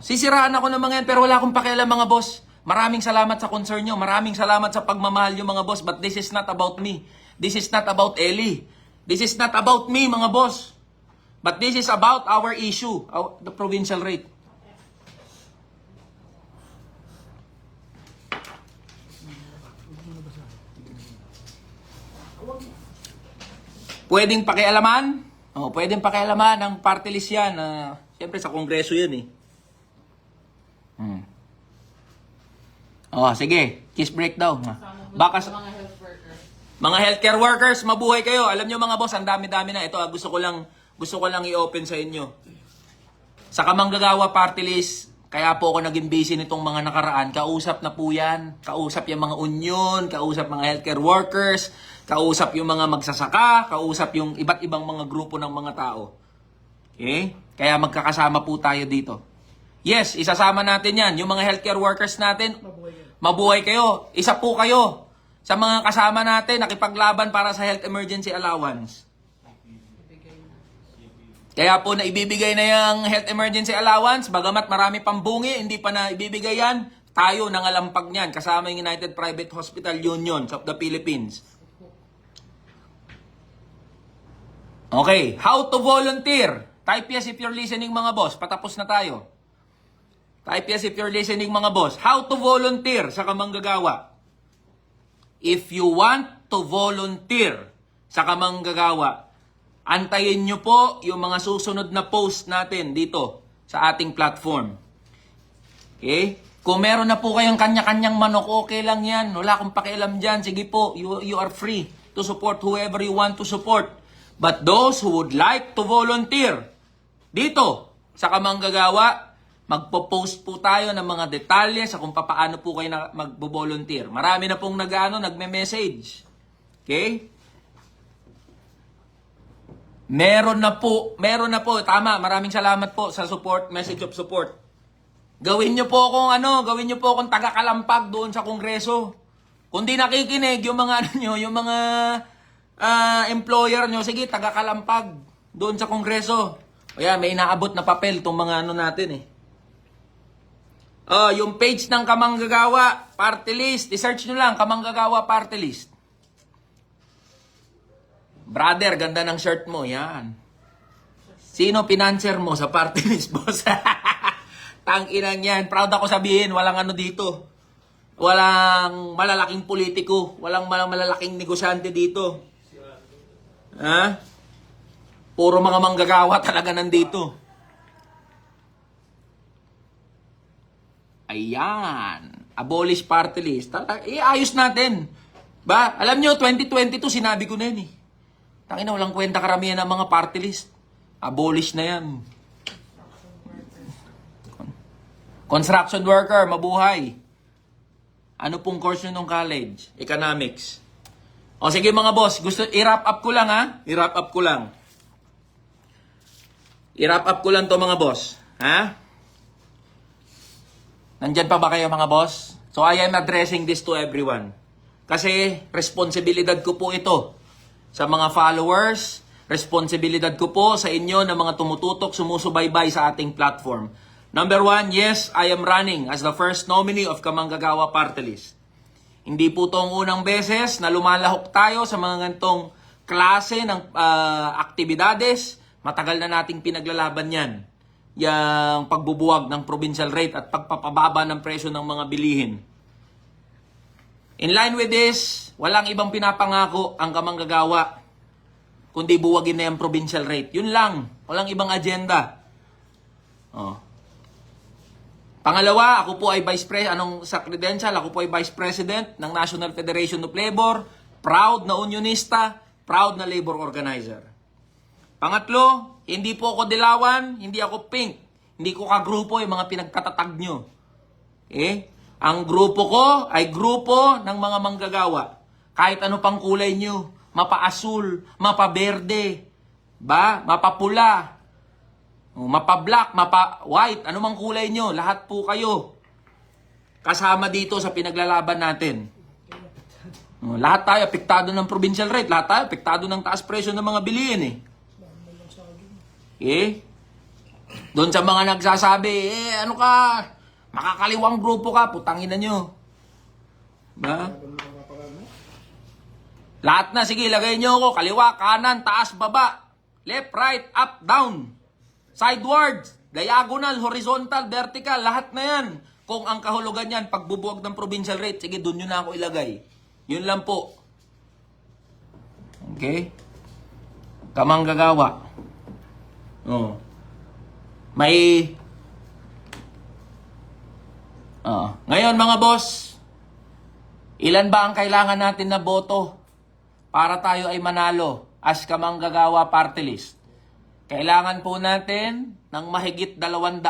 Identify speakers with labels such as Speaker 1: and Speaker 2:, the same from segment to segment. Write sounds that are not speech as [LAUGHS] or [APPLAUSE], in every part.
Speaker 1: sisiraan ako ng mga yan, pero wala akong pakialam mga boss. Maraming salamat sa concern nyo. Maraming salamat sa pagmamahal nyo mga boss. But this is not about me. This is not about Ellie. This is not about me mga boss. But this is about our issue, the provincial rate. Pwedeng pakialaman? Oh, pwedeng pakialaman ng party list yan. Uh, Siyempre sa kongreso yan eh. Oh, sige. Kiss breakdown. Baka sa-
Speaker 2: mga health workers.
Speaker 1: mga healthcare workers, mabuhay kayo. Alam nyo mga boss, ang dami-dami na. Ito, ah, gusto ko lang, gusto ko lang i-open sa inyo. Sa Kamanggagawa Party List, kaya po ako naging busy nitong mga nakaraan. Kausap na po yan. Kausap yung mga union, kausap mga healthcare workers, kausap yung mga magsasaka, kausap yung iba't ibang mga grupo ng mga tao. Okay? Kaya magkakasama po tayo dito. Yes, isasama natin yan. Yung mga healthcare workers natin, mabuhay kayo. Isa po kayo sa mga kasama natin nakipaglaban para sa health emergency allowance. Kaya po na ibibigay na yung health emergency allowance, bagamat marami pang bungi, hindi pa na ibibigay yan, tayo nangalampag niyan, kasama yung United Private Hospital Union of the Philippines. Okay, how to volunteer? Type yes if you're listening mga boss, patapos na tayo. Yes if you're listening mga boss. How to volunteer sa Kamanggagawa? If you want to volunteer sa Kamanggagawa, antayin nyo po yung mga susunod na post natin dito sa ating platform. Okay? Kung meron na po kayong kanya-kanyang manok, okay lang yan. Wala akong pakialam dyan. Sige po, you, you are free to support whoever you want to support. But those who would like to volunteer dito sa Kamanggagawa, magpo-post po tayo ng mga detalye sa kung paano po kayo magbo-volunteer. Marami na pong nag-ano, nagme-message. Okay? Meron na po, meron na po. Tama, maraming salamat po sa support, message of support. Gawin niyo po akong ano, gawin niyo po akong taga-kalampag doon sa kongreso. Kung di nakikinig yung mga [LAUGHS] ano nyo, yung mga ah, employer nyo, sige, taga-kalampag doon sa kongreso. O yan, may inaabot na papel tong mga ano natin eh. Oh, yung page ng Kamanggagawa Party List, i-search nyo lang, Kamanggagawa Party List. Brother, ganda ng shirt mo, yan. Sino pinanser mo sa party list, [LAUGHS] boss? Tang-inang yan. Proud ako sabihin, walang ano dito. Walang malalaking politiko. Walang mal- malalaking negosyante dito. Ha? Puro mga manggagawa talaga nandito. Ayan. Abolish party list. Iayos natin. Ba? Alam nyo, 2022, sinabi ko na yun eh. Tangina, walang kwenta karamihan ng mga party list. Abolish na yan. Construction worker, mabuhay. Ano pong course nyo nung college? Economics. O sige mga boss, gusto i-wrap up ko lang ha? I-wrap up ko lang. I-wrap up ko lang to mga boss. Ha? Nandyan pa ba kayo mga boss? So I am addressing this to everyone. Kasi responsibilidad ko po ito sa mga followers, responsibilidad ko po sa inyo na mga tumututok, sumusubaybay sa ating platform. Number one, yes, I am running as the first nominee of Kamanggagawa Party List. Hindi po itong unang beses na lumalahok tayo sa mga gantong klase ng ah, aktibidades. Matagal na nating pinaglalaban yan. Yung pagbubuwag ng provincial rate at pagpapababa ng presyo ng mga bilihin. In line with this, walang ibang pinapangako ang kamanggagawa kundi buwagin na yung provincial rate. Yun lang. Walang ibang agenda. Oh. Pangalawa, ako po ay Vice President, anong sa credential, ako po ay Vice President ng National Federation of Labor, proud na unionista, proud na labor organizer. Pangatlo, hindi po ako dilawan, hindi ako pink, hindi ko kagrupo yung mga pinagkatatag nyo. Eh, ang grupo ko ay grupo ng mga manggagawa. Kahit ano pang kulay nyo, mapa-asul, mapa-berde, ba, mapapula, mapa-black, mapa-white, anumang kulay nyo, lahat po kayo kasama dito sa pinaglalaban natin. Lahat tayo apektado ng provincial rate, lahat tayo apektado ng taas presyo ng mga bilihin eh. Okay? Doon sa mga nagsasabi, eh, ano ka, makakaliwang grupo ka, putangin na nyo. Ba? Lahat na, sige, lagay nyo ako. Kaliwa, kanan, taas, baba. Left, right, up, down. Sidewards, diagonal, horizontal, vertical, lahat na yan. Kung ang kahulugan yan, pagbubuwag ng provincial rate, sige, doon nyo na ako ilagay. Yun lang po. Okay? Kamang gagawa. Oh. May... Ah. Ngayon mga boss, ilan ba ang kailangan natin na boto para tayo ay manalo as kamanggagawa party list? Kailangan po natin ng mahigit 200,000.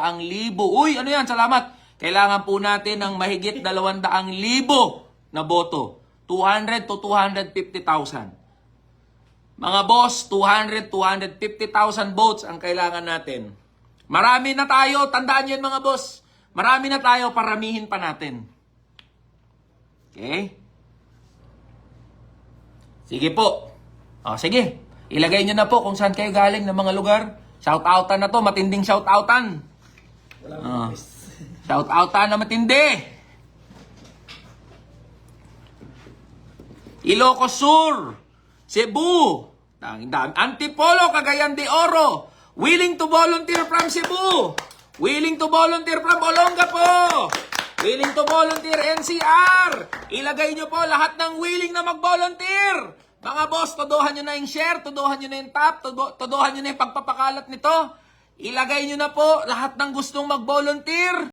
Speaker 1: Uy, ano yan? Salamat. Kailangan po natin ng mahigit 200,000 na boto. 200 to 250,000. Mga boss, 200, 250,000 votes ang kailangan natin. Marami na tayo, tandaan yun mga boss. Marami na tayo, paramihin pa natin. Okay? Sige po. O, sige. Ilagay nyo na po kung saan kayo galing ng mga lugar. Shout-outan na to, matinding shout-outan. Ah. [LAUGHS] Shout-outan na matindi. Ilocos Sur, Cebu, Antipolo, Cagayan de Oro. Willing to volunteer from Cebu. Willing to volunteer from Olongapo. Willing to volunteer NCR. Ilagay nyo po lahat ng willing na mag-volunteer. Mga boss, todohan nyo na yung share, todohan nyo na yung todo, todohan nyo na yung pagpapakalat nito. Ilagay nyo na po lahat ng gustong mag-volunteer.